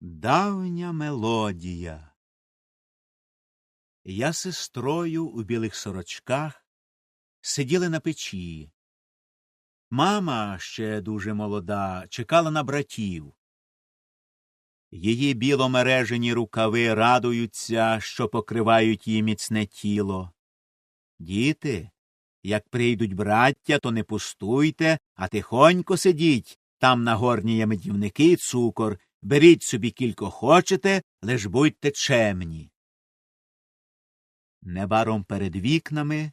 Давня мелодія. Я сестрою у білих сорочках сиділи на печі. Мама, ще дуже молода, чекала на братів. Її біломережені рукави радуються, що покривають її міцне тіло. Діти, як прийдуть браття, то не пустуйте, а тихонько сидіть. Там на горні є медівники й цукор. Беріть собі кілько хочете, лиш будьте чемні. Небаром перед вікнами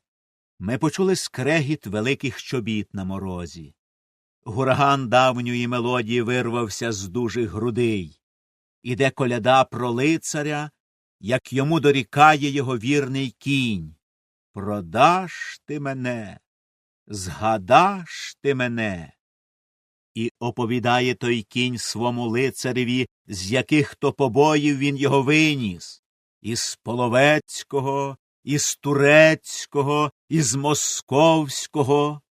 ми почули скрегіт великих чобіт на морозі. Гураган давньої мелодії вирвався з дужих грудей. Іде коляда про лицаря, як йому дорікає його вірний кінь. Продаш ти мене, згадаш ти мене. І оповідає той кінь свому лицареві, з яких то побоїв він його виніс із Половецького, із Турецького, із Московського.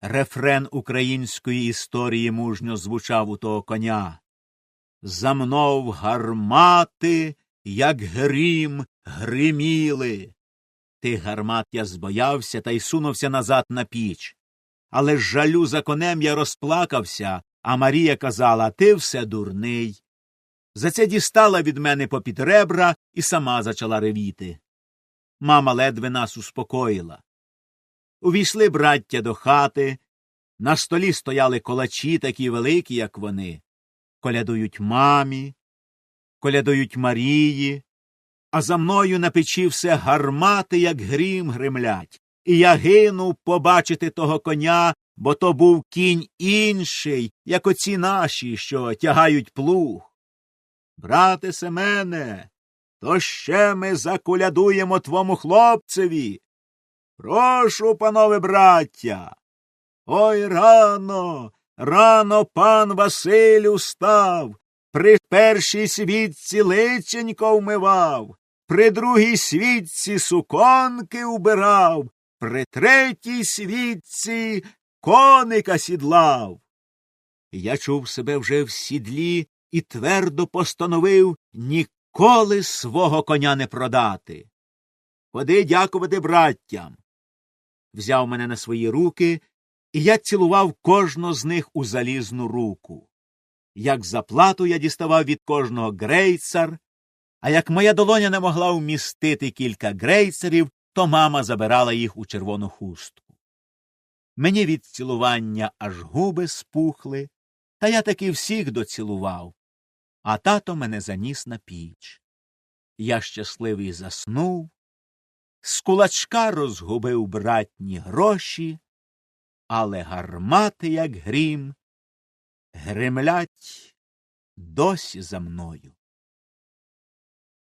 Рефрен української історії мужньо звучав у того коня. За мнов гармати, як грім, гриміли. Тих гармат я збоявся та й сунувся назад на піч. Але з жалю за конем я розплакався, а Марія казала Ти все дурний. За це дістала від мене попід ребра і сама зачала ревіти. Мама ледве нас успокоїла. Увійшли браття до хати. На столі стояли колачі такі великі, як вони. Колядують мамі, колядують Марії, а за мною на печі все гармати, як грім гримлять. І я гинув побачити того коня, бо то був кінь інший, як оці наші, що тягають плуг. Брате Семене, то ще ми закулядуємо твому хлопцеві. Прошу, панове браття. Ой рано, рано пан Василю став, при першій світці личенько вмивав, при другій світці суконки убирав, при третій світці коника сідлав. Я чув себе вже в сідлі і твердо постановив ніколи свого коня не продати. Ходи дякувати браттям. Взяв мене на свої руки, і я цілував кожного з них у залізну руку. Як заплату я діставав від кожного грейцар, а як моя долоня не могла вмістити кілька грейцерів, то мама забирала їх у червону хустку. Мені від цілування аж губи спухли, та я таки всіх доцілував, а тато мене заніс на піч. Я щасливий заснув, з кулачка розгубив братні гроші, але гармати, як грім, гримлять досі за мною.